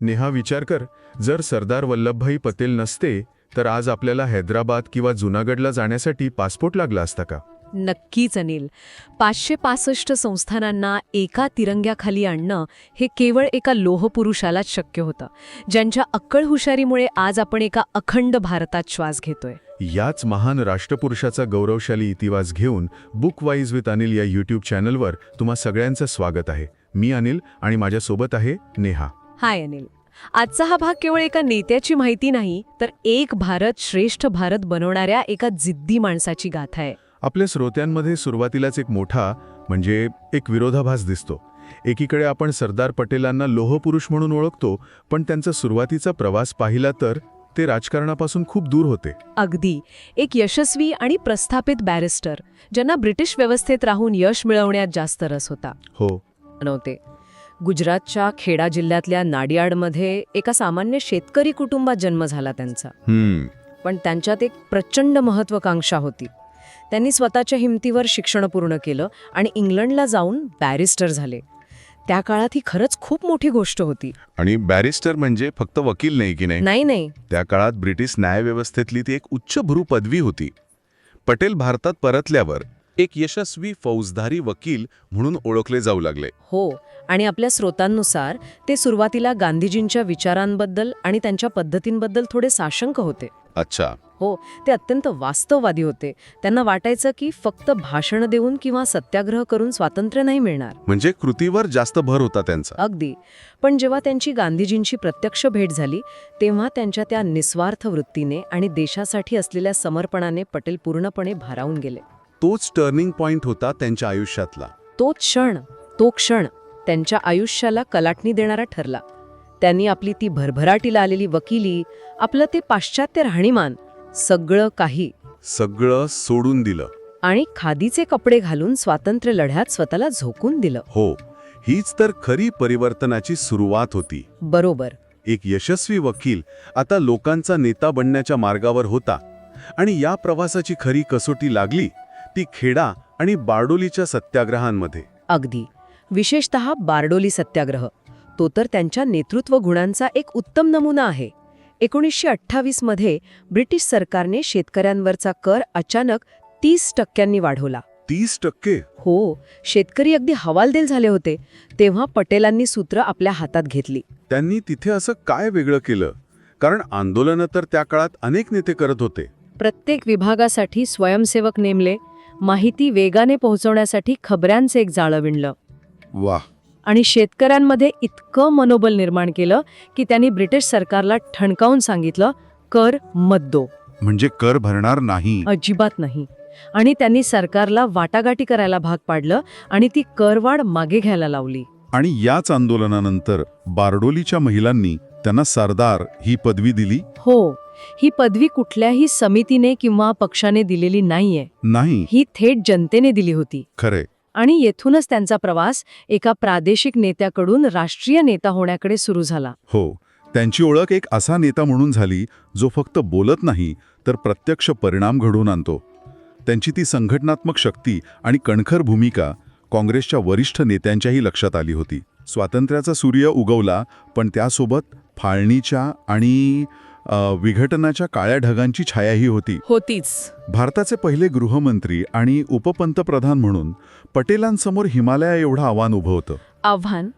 नेहा विचार कर. जर सरदार वल्लभभाई पटेल नसते तर आज आपल्याला हैदराबाद किंवा जुनागडला जाण्यासाठी पासपोर्ट लागला असता का? नक्कीच अनिल. पाचशे पासष्ट संस्थानांना एका तिरंग्याखाली आणणं हे केवळ एका लोहपुरुषालाच शक्य होतं. ज्यांच्या अक्कळ हुशारीमुळे आज आपण एका अखंड भारतात श्वास घेतोय. याच महान राष्ट्रपुरुषाचा गौरवशाली इतिहास घेऊन बुक वाईज विथ अनिल या यूट्यूब चॅनलवर तुम्हा सगळ्यांचं स्वागत आहे. मी अनिल आणि माझ्यासोबत आहे नेहा. हाय अनिल. आजचा हा भाग केवळ एका नेत्याची माहिती नाही तर एक भारत श्रेष्ठ भारत बनवणाऱ्या एका जिद्दी माणसाची गाथा आहे. आपल्या श्रोत्यांमध्ये सुरुवातीलाच एक मोठा म्हणजे एक विरोधाभास दिसतो. एकीकडे आपण सरदार पटेलांना लोहपुरुष म्हणून ओळखतो पण त्यांचा सुरुवातीचा प्रवास पाहिला तर ते राजकारणापासून खूप दूर होते. अगदी. एक यशस्वी आणि प्रस्थापित बॅरिस्टर ज्यांना ब्रिटिश व्यवस्थेत राहून यश मिळवण्यात जास्त रस होता. हो. नव्हते. गुजरातच्या खेडा जिल्ह्यातल्या नाडियाडमध्ये एका सामान्य शेतकरी कुटुंबात जन्म झाला त्यांचा. पण त्यांच्यात एक प्रचंड महत्वाकांक्षा होती. त्यांनी स्वतःच्या हिमतीवर शिक्षण पूर्ण केलं आणि इंग्लंडला जाऊन बॅरिस्टर झाले. त्या काळात ही खरंच खूप मोठी गोष्ट होती. आणि बॅरिस्टर म्हणजे फक्त वकील नाही की नाही? नाही नाही. त्या काळात ब्रिटिश न्यायव्यवस्थेतली ती एक उच्चभ्रू पदवी होती. पटेल भारतात परतल्यावर एक यशस्वी फौजदारी वकील म्हणून ओळखले जाऊ लागले. हो आणि आपल्या स्रोतांनुसार ते सुरुवातीला गांधीजींच्या विचारांबद्दल आणि त्यांच्या पद्धतींबद्दल थोडे साशंक होते. अच्छा. हो ते अत्यंत वास्तववादी होते. त्यांना वाटायचं की फक्त भाषण देऊन किंवा सत्याग्रह करून स्वातंत्र्य नाही मिळणार. म्हणजे कृतीवर जास्त भर होता त्यांचा. अगदी. पण जेव्हा त्यांची गांधीजींची प्रत्यक्ष भेट झाली तेव्हा त्यांच्या त्या निस्वार्थ वृत्तीने आणि देशासाठी असलेल्या समर्पणाने पटेल पूर्णपणे भारावून गेले. तोच टर्निंग पॉइंट होता त्यांच्या आयुष्यातला. तो क्षण तो क्षण त्यांच्या आयुष्याला कलाटणी देणारा ठरला. त्यांनी आपली ती भरभराटीला आलेली वकिली आपलं ते पाश्चात्य राहणीमान सगळं काही सगळं सोडून दिलं. आणि खादीचे कपडे घालून स्वातंत्र्य लढ्यात स्वतःला झोकून दिलं. हो हीच तर खरी परिवर्तनाची सुरुवात होती. बरोबर. एक यशस्वी वकील आता लोकांचा नेता बनण्याच्या मार्गावर होता. आणि या प्रवासाची खरी कसोटी लागली. ती खेडा आणि बारडोलीच्या सत्याग्रहांमध्ये. अगदी. विशेषत बारडोली सत्याग्रह. तो तर त्यांच्या नेतृत्व गुणांचा एक उत्तम नमुना आहे. एकोणीसशे अठ्ठावीसमध्ये ब्रिटिश सरकारने शेतकऱ्यांवरचा कर अचानक तीस टक्क्यांनी वाढवला. तीस टक्के? हो शेतकरी अगदी हवालदिल झाले होते तेव्हा पटेलांनी सूत्र आपल्या हातात घेतली. त्यांनी तिथे असं काय वेगळं केलं? कारण आंदोलनं तर त्या काळात अनेक नेते करत होते. प्रत्येक विभागासाठी स्वयंसेवक नेमले माहिती वेगाने पोहोचवण्यासाठी खबऱ्यांचे एक जाळं विणलं. वा आणि शेतकऱ्यांमध्ये इतकं मनोबल निर्माण केलं की त्यांनी ब्रिटिश सरकारला ठणकावून सांगितलं कर मत दो म्हणजे कर भरणार नाही. अजिबात नाही. आणि त्यांनी सरकारला वाटागाटी करायला भाग पाडलं आणि ती करवाढ मागे घ्यायला लावली. आणि याच आंदोलनानंतर बारडोलीच्या महिलांनी त्यांना सरदार ही पदवी दिली? हो. ही पदवी कुठल्याही समितीने किंवा पक्षाने दिलेली नाहीये. नाही. ही थेट जनतेने दिली होती. खरे. आणि येथूनच त्यांचा प्रवास एका प्रादेशिक नेत्याकडून राष्ट्रीय नेता होण्याकडे सुरू झाला. हो त्यांची ओळख एक असा नेता म्हणून झाली जो फक्त बोलत नाही तर प्रत्यक्ष परिणाम घडवून आणतो. त्यांची ती संघटनात्मक शक्ती आणि कणखर भूमिका काँग्रेसच्या वरिष्ठ नेत्यांच्याही लक्षात आली होती. स्वातंत्र्याचा सूर्य उगवला पण त्यासोबत फाळणीच्या आणि विघटनाच्या काळ्या ढगांची छायाही होती. होतीच. भारताचे पहिले गृहमंत्री आणि उपपंतप्रधान म्हणून पटेलांसमोर हिमालया एवढं आव्हान उभं होतं. आव्हान?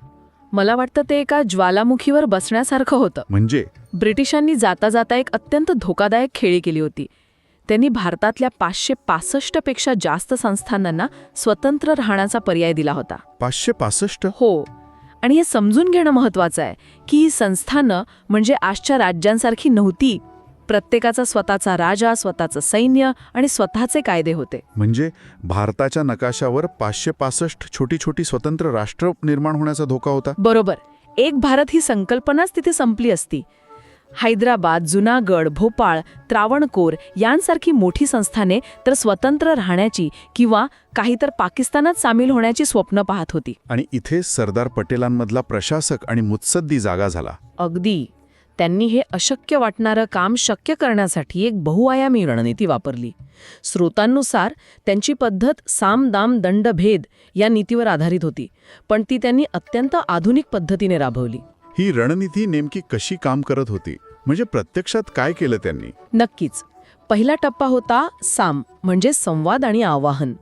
मला वाटतं ते एका ज्वालामुखीवर बसण्यासारखं होतं. म्हणजे? ब्रिटिशांनी जाता जाता एक अत्यंत धोकादायक खेळी केली होती. त्यांनी भारतातल्या पाचशे पासष्टपेक्षा जास्त संस्थानांना स्वतंत्र राहण्याचा पर्याय दिला होता. पाचशे पासष्ट? हो. आणि हे समजून घेणं महत्वाचं आहे की ही संस्थानं म्हणजे आजच्या राज्यांसारखी नव्हती. प्रत्येकाचा स्वतःचा राजा स्वतःचं सैन्य आणि स्वतःचे कायदे होते. म्हणजे भारताच्या नकाशावर पाचशे पासष्ट छोटी छोटी स्वतंत्र राष्ट्र निर्माण होण्याचा धोका होता? बरोबर. एक भारत ही संकल्पनाच तिथे संपली असती. हैदराबाद जुनागड भोपाळ त्रावणकोर यांसारखी मोठी संस्थाने तर स्वतंत्र राहण्याची किंवा काही तर पाकिस्तानात सामील होण्याची स्वप्न पाहत होती. आणि इथे सरदार पटेलांमधला प्रशासक आणि मुत्सद्दी जागा झाला. अगदी. त्यांनी हे अशक्य वाटणारं काम शक्य करण्यासाठी एक बहुआयामी रणनीती वापरली. स्रोतांनुसार त्यांची पद्धत साम दाम दंड भेद या नीतीवर आधारित होती पण ती त्यांनी अत्यंत आधुनिक पद्धतीने राबवली. ही रणनीती नेमकी कशी काम करत होती? म्हणजे प्रत्यक्षात काय केलं त्यांनी? नक्कीच. पहिला टप्पा होता साम म्हणजे संवाद आणि आवाहन.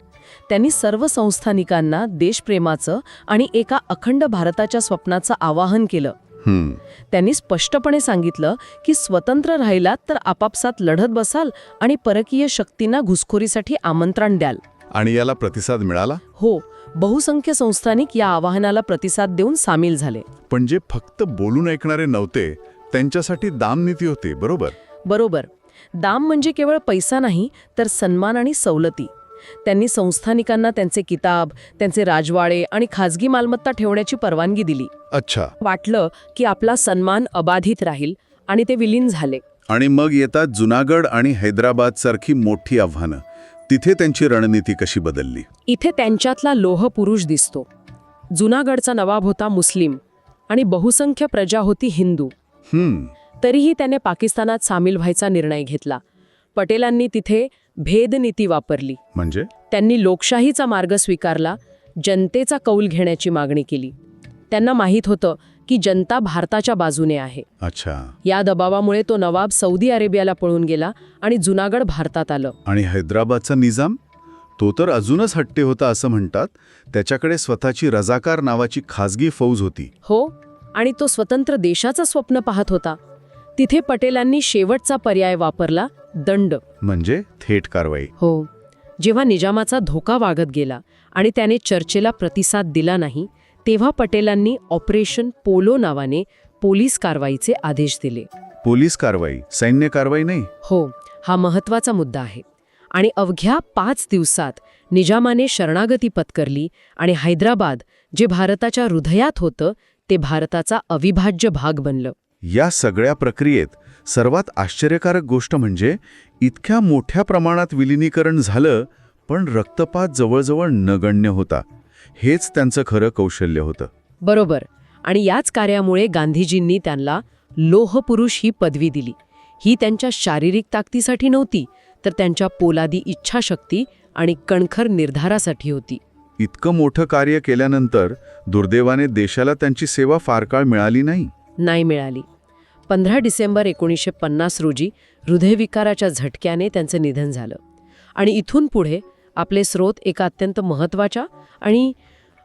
त्यांनी सर्व संस्थानिकांना देशप्रेमाचं आणि एका अखंड भारताच्या स्वप्नाचं आवाहन केलं. त्यांनी स्पष्टपणे सांगितलं की स्वतंत्र राहिलात तर आपापसात लढत बसाल आणि परकीय शक्तींना घुसखोरीसाठी आमंत्रण द्याल. आणि याला प्रतिसाद मिळाला? हो बहुसंख्य संस्थानिक या आवाहनाला प्रतिसाद देऊन सामील झाले. पण जे फक्त बोलून ऐकणारे नव्हते त्यांच्यासाठी दाम नीती होती बरोबर? बरोबर. दाम म्हणजे केवळ पैसा नाही तर सन्मान आणि सवलती. त्यांनी संस्थानिकांना त्यांचे किताब त्यांचे राजवाडे आणि खाजगी मालमत्ता ठेवण्याची परवानगी दिली. अच्छा. वाटलं की आपला सन्मान अबाधित राहील आणि ते विलीन झाले. आणि मग येतात जुनागड आणि हैदराबाद सारखी मोठी आव्हानं. तिथे त्यांची रणनीती कशी बदलली? इथे त्यांच्यातला लोह पुरुष दिसतो. जुनागडचा नवाब होता मुस्लिम आणि बहुसंख्य प्रजा होती हिंदू. तरीही त्याने पाकिस्तानात सामील व्हायचा निर्णय घेतला. पटेलांनी तिथे भेदनीती वापरली. म्हणजे? त्यांनी लोकशाहीचा मार्ग स्वीकारला जनतेचा कौल घेण्याची मागणी केली. त्यांना माहीत होतं की जनता भारताच्या बाजूने आहे. अच्छा. या दबावामुळे तो नवाब सौदी अरेबियाला पळून गेला आणि जुनागड भारतात आलं. आणि हैदराबादचा निजाम? तो तर अजूनच हट्टे होता असं म्हणतात. त्याच्याकडे स्वतःची रजाकार नावाची खाजगी फौज होती. हो. आणि तो स्वतंत्र देशाचं स्वप्न पाहत होता. तिथे पटेलांनी शेवटचा पर्याय वापरला दंड. म्हणजे थेट कारवाई. हो. जेव्हा निजामाचा धोका वागत गेला आणि त्याने चर्चेला प्रतिसाद दिला नाही तेव्हा पटेलांनी ऑपरेशन पोलो नावाने पोलीस कारवाईचे आदेश दिले. पोलीस कारवाई सैन्य कारवाई नाही? हो हा महत्त्वाचा मुद्दा आहे. आणि अवघ्या पाच दिवसात निजामाने शरणागती पत्करली आणि हैदराबाद जे भारताच्या हृदयात होतं ते भारताचा अविभाज्य भाग बनलं. या सगळ्या प्रक्रियेत सर्वात आश्चर्यकारक गोष्ट म्हणजे इतक्या मोठ्या प्रमाणात विलिनीकरण झालं पण रक्तपात जवळजवळ नगण्य होता. हेच त्यांचं खरं कौशल्य होतं. बरोबर. आणि याच कार्यामुळे गांधीजींनी त्यांना लोहपुरुष ही पदवी दिली. ही त्यांच्या शारीरिक ताकदीसाठी नव्हती तर त्यांच्या पोलादी इच्छाशक्ती आणि कणखर निर्धारासाठी होती. इतकं मोठं कार्य केल्यानंतर दुर्दैवाने देशाला त्यांची सेवा फार काळ मिळाली नाही. नाही मिळाली. पंधरा डिसेंबर एकोणीसशे पन्नास रोजी हृदयविकाराच्या झटक्याने त्यांचं निधन झालं. आणि इथून पुढे आपले स्रोत एका अत्यंत महत्त्वाच्या आणि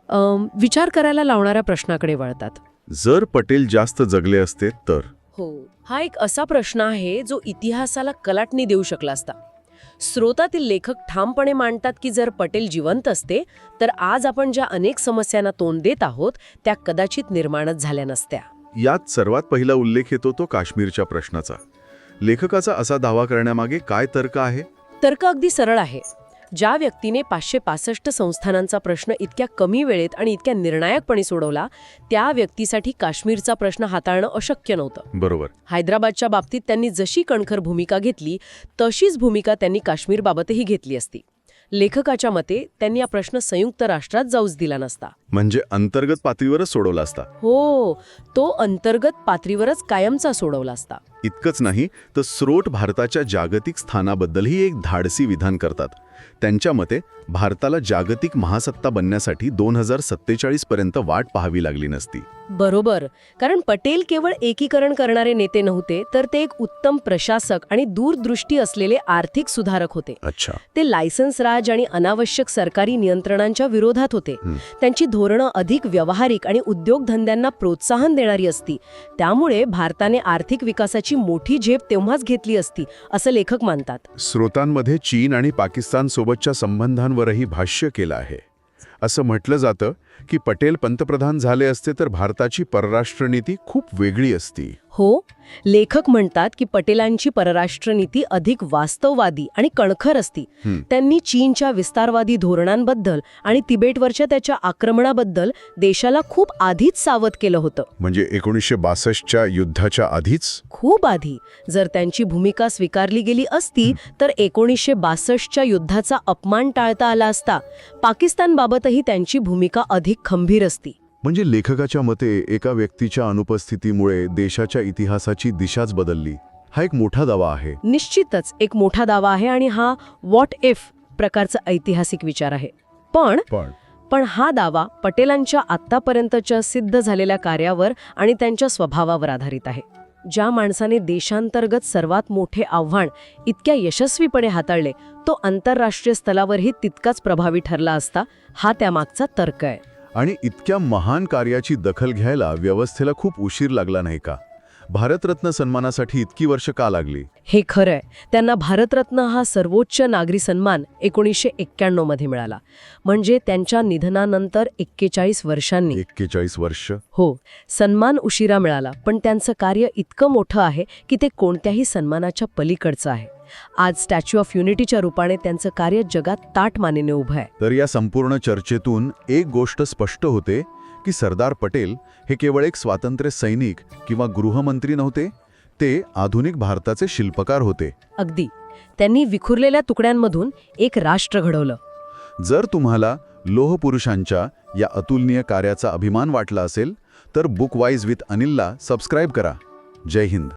अम, विचार करायला लावणाऱ्या प्रश्नाकडे वळतात. जर पटेल जास्त जगले असते तर? हो. हा एक असा प्रश्न आहे जो इतिहासाला कलाटणी देऊ शकला असता. स्रोतातील लेखक ठामपणे मांडतात की जर पटेल जिवंत असते तर आज आपण ज्या अनेक समस्यांना तोंड देत आहोत त्या कदाचित निर्माणच झाल्या नसत्या. यात सर्वात पहिला उल्लेख येतो तो काश्मीरच्या प्रश्नाचा. लेखकाचा असा दावा करण्यामागे काय तर्क आहे? तर्क अगदी सरळ आहे. ज्या व्यक्तीने पाचशे पासष्ट संस्थानांचा प्रश्न इतक्या कमी वेळेत आणि इतक्या निर्णायकपणे सोडवला त्या व्यक्तीसाठी काश्मीरचा प्रश्न हाताळणं अशक्य नव्हतं. बरोबर. हैदराबादच्या बाबतीत त्यांनी जशी कणखर भूमिका घेतली तशीच भूमिका त्यांनी काश्मीरबाबतही घेतली असती. लेखकाच्या मते त्यांनी हा प्रश्न संयुक्त राष्ट्रात जाऊच दिला नसता. म्हणजे अंतर्गत पातळीवरच सोडवला असता. हो तो अंतर्गत पातळीवरच कायमचा सोडवला असता. इतकंच नाही तर स्रोट भारताच्या जागतिक स्थानाबद्दलही एक धाडसी विधान करतात. त्यांच्या मते भारताला जागतिक महासत्ता बनण्यासाठी दोन हजार सत्तेचाळीस पर्यंत वाट पाहावी लागली नसती. बरोबर कारण पटेल केवळ एकीकरण करणारे नेते नव्हते तर ते एक उत्तम प्रशासक आणि दूरदृष्टी असलेले आर्थिक सुधारक होते. अच्छा. ते लायसन्स राज आणि अनावश्यक सरकारी नियंत्रणांच्या विरोधात होते. त्यांची धोरणं अधिक व्यावहारिक आणि उद्योगधंद्यांना प्रोत्साहन देणारी असती. त्यामुळे भारताने आर्थिक विकासाची मोठी झेप तेव्हाच घेतली असती असं लेखक मानतात. स्रोतांमध्ये चीन आणि पाकिस्तान सोबतच्या संबंधांवरही भाष्य केलं आहे. असं म्हटलं जातं की पटेल पंतप्रधान झाले असते तर भारताची परराष्ट्र नीती खूप वेगळी असती. हो लेखक म्हणतात की पटेलांची परराष्ट्र नीती अधिक वास्तववादी आणि कणखर असती. त्यांनी चीनच्या विस्तारवादी धोरणांबद्दल आणि तिबेटवरच्या त्याच्या आक्रमणाबद्दल देशाला खूप आधीच सावध केलं होतं. म्हणजे एकोणीसशे बासष्टच्या युद्धाच्या आधीच? खूप आधी. जर त्यांची भूमिका स्वीकारली गेली असती तर एकोणीसशे बासष्टच्या युद्धाचा अपमान टाळता आला असता पाकिस्तानबाबतही त्यांची भूमिका अधिक खंभीर असती. म्हणजे लेखकाच्या मते एका व्यक्तीच्या अनुपस्थितीमुळे देशाच्या इतिहासाची दिशाच बदलली. हा एक मोठा दावा आहे. निश्चितच एक मोठा दावा आहे आणि हा व्हॉट इफ प्रकारचा ऐतिहासिक विचार आहे. पण पण पण हा दावा पटेलांच्या आत्तापर्यंतच्या सिद्ध झालेल्या कार्यावर आणि त्यांच्या स्वभावावर आधारित आहे. ज्या माणसाने देशांतर्गत सर्वात मोठे आव्हान इतक्या यशस्वीपणे हाताळले तो आंतरराष्ट्रीय स्तरावरही तितकाच प्रभावी ठरला असता हा त्यामागचा तर्क आहे. आणि इतक्या महान कार्याची दखल घ्यायला व्यवस्थेला खूप उशीर लागला नाही का? भारतरत्न सन्मानासाठी इतकी वर्ष का लागली? हे खरंय. त्यांना भारतरत्न हा सर्वोच्च नागरी सन्मान एकोणीसशे एक्क्याण्णवमध्ये मिळाला. म्हणजे त्यांच्या निधनानंतर एक्केचाळीस वर्षांनी. एक्केचाळीस वर्ष? हो. सन्मान उशिरा मिळाला पण त्यांचं कार्य इतकं मोठं आहे की ते कोणत्याही सन्मानाच्या पलीकडचं आहे. आज स्टॅच्यू ऑफ युनिटीच्या रूपाने त्यांचं कार्य जगात ताट मानेने उभं आहे. तर या संपूर्ण चर्चेतून एक गोष्ट स्पष्ट होते की सरदार पटेल हे केवळ एक स्वातंत्र्य सैनिक किंवा गृहमंत्री नव्हते ते आधुनिक भारताचे शिल्पकार होते. अगदी. त्यांनी विखुरलेल्या तुकड्यांमधून एक राष्ट्र घडवलं. जर तुम्हाला लोहपुरुषांच्या या अतुलनीय कार्याचा अभिमान वाटला असेल तर बुक वाईज विथ अनिलला सबस्क्राईब करा. जय हिंद.